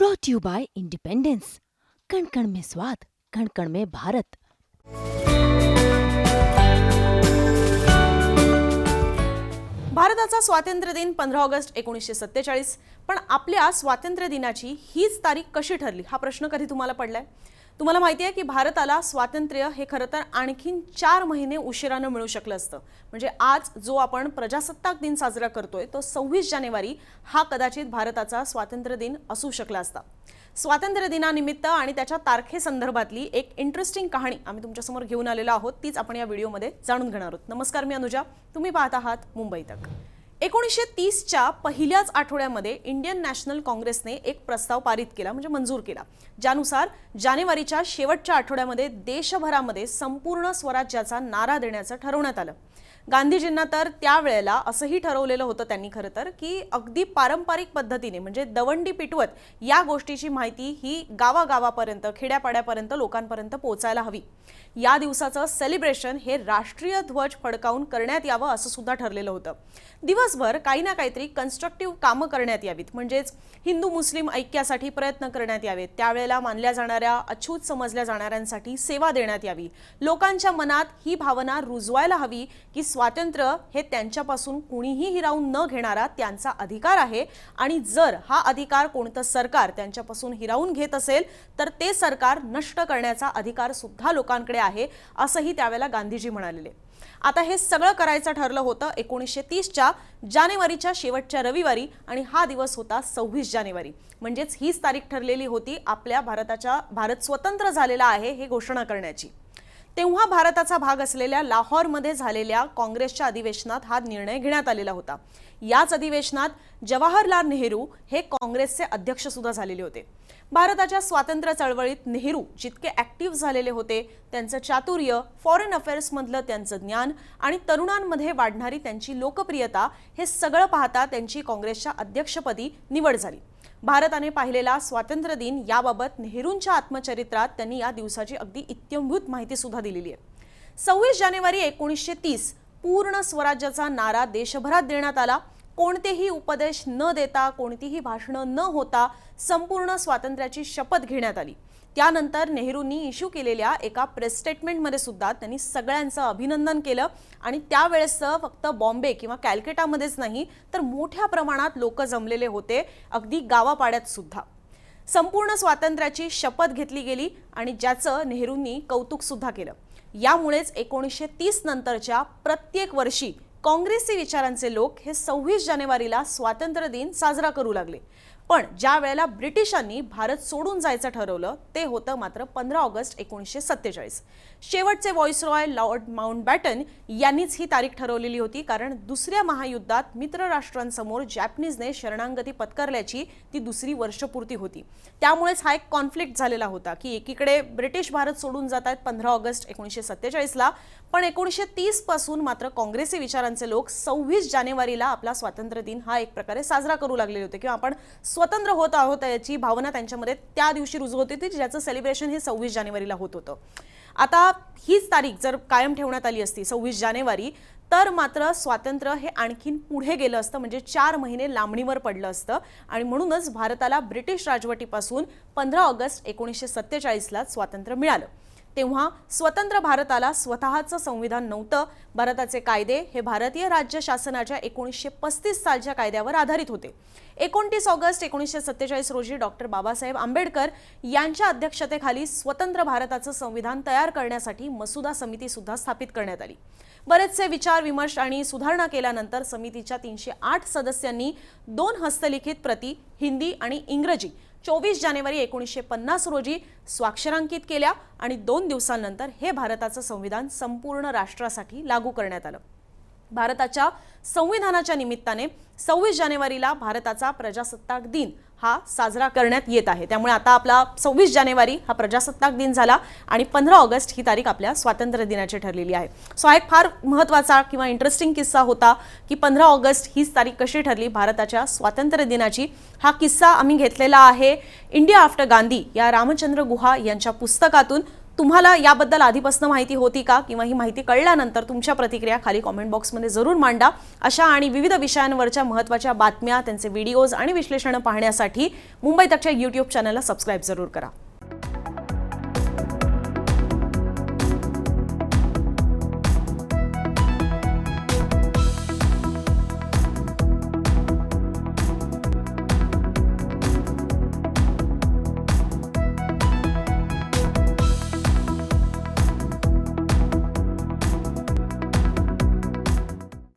Brought you bye independence कण कण में स्वाद कण कण में भारत भारताचा स्वातंत्र्य दिन पंधरा ऑगस्ट एकोणीसशे सत्तेचाळीस पण आपल्या स्वातंत्र्य दिनाची हीच तारीख कशी ठरली? हा प्रश्न कधी तुम्हाला पडलाय? तुम्हाला माहिती आहे की भारताला स्वातंत्र्य हे खरं तर आणखीन चार महिने उशिरानं मिळू शकलं असतं. म्हणजे आज जो आपण प्रजासत्ताक दिन साजरा करतोय तो सव्वीस जानेवारी हा कदाचित भारताचा स्वातंत्र्य दिन असू शकला असता. स्वातंत्र्य दिनानिमित्त आणि त्याच्या तारखेसंदर्भातली एक इंटरेस्टिंग कहाणी आम्ही तुमच्यासमोर घेऊन आलेलो आहोत तीच आपण या व्हिडिओमध्ये जाणून घेणार आहोत. नमस्कार मी अनुजा. तुम्ही पाहत आहात मुंबई तक. एकोणीसशे तीसच्या पहिल्याच आठवड्यामध्ये इंडियन नॅशनल काँग्रेसने एक प्रस्ताव पारित केला म्हणजे मंजूर केला. ज्यानुसार जानेवारीच्या शेवटच्या आठवड्यामध्ये देशभरामध्ये संपूर्ण स्वराज्याचा नारा देण्याचं ठरवण्यात आलं. गांधीजींना तर त्यावेळेला असंही ठरवलेलं होतं त्यांनी खरं तर की अगदी पारंपरिक पद्धतीने म्हणजे दवंडी पिटवत या गोष्टीची माहिती ही गावागावापर्यंत खेड्यापाड्यापर्यंत लोकांपर्यंत पोहोचायला हवी. या दिवसाचं सेलिब्रेशन हे राष्ट्रीय ध्वज फडकावून करण्यात यावं असं सुद्धा ठरलेलं होतं. दिवस दिवसभर काही ना काहीतरी कन्स्ट्रक्टिव्ह कामं करण्यात यावीत. म्हणजेच हिंदू मुस्लिम ऐक्यासाठी प्रयत्न करण्यात यावेत. त्यावेळेला मानल्या जाणाऱ्या अछूत समजल्या जाणाऱ्यांसाठी सेवा देण्यात यावी. लोकांच्या मनात ही भावना रुजवायला हवी की स्वातंत्र्य हे त्यांच्यापासून कुणीही हिरावून न घेणारा त्यांचा अधिकार आहे. आणि जर हा अधिकार कोणतं सरकार त्यांच्यापासून हिरावून घेत असेल तर ते सरकार नष्ट करण्याचा अधिकार सुद्धा लोकांकडे आहे असंही त्यावेळेला गांधीजी म्हणालेले. आता हे सगळं करायचं ठरलं होतं एकोणीसशे तीसच्या जानेवारीच्या शेवटच्या रविवारी आणि हा दिवस होता सव्वीस जानेवारी. म्हणजेच हीच तारीख ठरलेली होती आपल्या भारताच्या भारत स्वतंत्र झालेला आहे हे घोषणा करण्याची. तेव्हा भारताचा भाग असलेल्या लाहोरमध्ये झालेल्या काँग्रेसच्या अधिवेशनात हा निर्णय घेण्यात आलेला होता. याच अधिवेशनात जवाहरलाल नेहरू हे काँग्रेसचे अध्यक्ष सुद्धा झालेले होते. भारताच्या स्वातंत्र्य चळवळीत नेहरू जितके ऍक्टिव्ह झालेले होते त्यांचं चातुर्य फॉरेन अफेअर्समधलं त्यांचं ज्ञान आणि तरुणांमध्ये वाढणारी त्यांची लोकप्रियता हे सगळं पाहता त्यांची काँग्रेसच्या अध्यक्षपदी निवड झाली. भारताने पाहिलेला स्वातंत्र्य दिन याबाबत नेहरूंच्या आत्मचरित्रात त्यांनी या दिवसाची अगदी इत्यंभूत माहिती सुद्धा दिलेली आहे. सव्वीस जानेवारी एकोणीसशे तीस पूर्ण स्वराज्याचा नारा देशभरात देण्यात आला. कोणतेही उपदेश न देता कोणतीही भाषणं न होता संपूर्ण स्वातंत्र्याची शपथ घेण्यात आली. त्यानंतर नेहरूंनी इश्यू केलेल्या एका प्रेस स्टेटमेंटमध्ये सुद्धा त्यांनी सगळ्यांचं अभिनंदन केलं. आणि त्यावेळेसचं फक्त बॉम्बे किंवा कॅलकेटामध्येच नाही तर मोठ्या प्रमाणात लोक जमलेले होते अगदी गावापाड्यात सुद्धा. संपूर्ण स्वातंत्र्याची शपथ घेतली गेली आणि ज्याचं नेहरूंनी कौतुक सुद्धा केलं. यामुळेच एकोणीसशे तीस नंतरच्या प्रत्येक वर्षी काँग्रेसी विचारांचे लोक हे सव्वीस जानेवारीला स्वातंत्र्य दिन साजरा करू लागले. पण ज्या वेळेला ब्रिटिशांनी भारत सोडून जायचं ठरवलं ते होतं मात्र पंधरा ऑगस्ट एकोणीसशे सत्तेचाळीस. शेवटचे व्हॉइसरॉय लॉर्ड माउंट बॅटन यांनीच ही तारीख ठरवलेली होती कारण दुसऱ्या महायुद्धात मित्र राष्ट्रांसमोर जॅपनीजने शरणांगती पत्करल्याची ती दुसरी वर्षपूर्ती होती. त्यामुळेच हा एक कॉन्फ्लिक्ट झालेला होता की एकीकडे ब्रिटिश भारत सोडून जात आहेत पंधरा ऑगस्ट एकोणीसशे सत्तेचाळीसला पण एकोणीसशे तीसपासून मात्र काँग्रेसी विचारांचे लोक सव्वीस जानेवारीला आपला स्वातंत्र्य दिन हा एक प्रकारे साजरा करू लागलेले होते किंवा आपण स्वतंत्र होत आहोत याची भावना त्यांच्यामध्ये त्या दिवशी रुजू होती ती ज्याचं सेलिब्रेशन हे सव्वीस जानेवारीला होत होतं. आता हीच तारीख जर कायम ठेवण्यात आली असती सव्वीस जानेवारी तर मात्र स्वातंत्र्य हे आणखीन पुढे गेलं असतं म्हणजे चार महिने लांबणीवर पडलं असतं. आणि म्हणूनच भारताला ब्रिटिश राजवटीपासून पंधरा ऑगस्ट एकोणीसशे सत्तेचाळीसला स्वातंत्र्य मिळालं. तेव्हा स्वतंत्र भारताला स्वतःचं संविधान नव्हतं. भारताचे कायदे हे भारतीय राज्य शासनाच्या एकोणीसशे पस्तीस सालच्या कायद्यावर आधारित होते. एकोणतीस ऑगस्ट एकोणीसशे सत्तेचाळीस रोजी डॉक्टर बाबासाहेब आंबेडकर यांच्या अध्यक्षतेखाली स्वतंत्र भारताचं संविधान तयार करण्यासाठी मसुदा समिती सुद्धा स्थापित करण्यात आली. बरेचसे विचार विमर्श आणि सुधारणा केल्यानंतर समितीच्या तीनशे आठ सदस्यांनी दोन हस्तलिखित प्रती हिंदी आणि इंग्रजी चोवीस जानेवारी एकोणीसशे पन्नास रोजी स्वाक्षरांकित केल्या आणि दोन दिवसांनंतर हे भारताचं संविधान संपूर्ण राष्ट्रासाठी लागू करण्यात आलं. भारताच्या संविधानाच्या निमित्ताने सव्वीस जानेवारीला भारताचा प्रजासत्ताक दिन हा साजरा करण्यात येत आहे. त्यामुळे आता आपला सव्वीस जानेवारी हा प्रजासत्ताक दिन झाला आणि पंधरा ऑगस्ट ही तारीख आपल्या स्वातंत्र्य दिनाची ठरलेली आहे. सो हा एक फार महत्त्वाचा किंवा इंटरेस्टिंग किस्सा होता की पंधरा ऑगस्ट हीच तारीख कशी ठरली? भारताच्या स्वातंत्र्य दिनाची. हा किस्सा आम्ही घेतलेला आहे इंडिया आफ्टर गांधी या रामचंद्र गुहा यांच्या पुस्तकातून. तुम्हाला याबद्दल आधीपासून माहिती होती का? किंवा ही माहिती कळल्यानंतर तुमच्या प्रतिक्रिया खाली कॉमेंट बॉक्समध्ये जरूर मांडा. अशा आणि विविध विषयांवरच्या महत्त्वाच्या बातम्या त्यांचे व्हिडिओज आणि विश्लेषणं पाहण्यासाठी मुंबई तकच्या यूट्यूब चॅनलला सबस्क्राईब जरूर करा.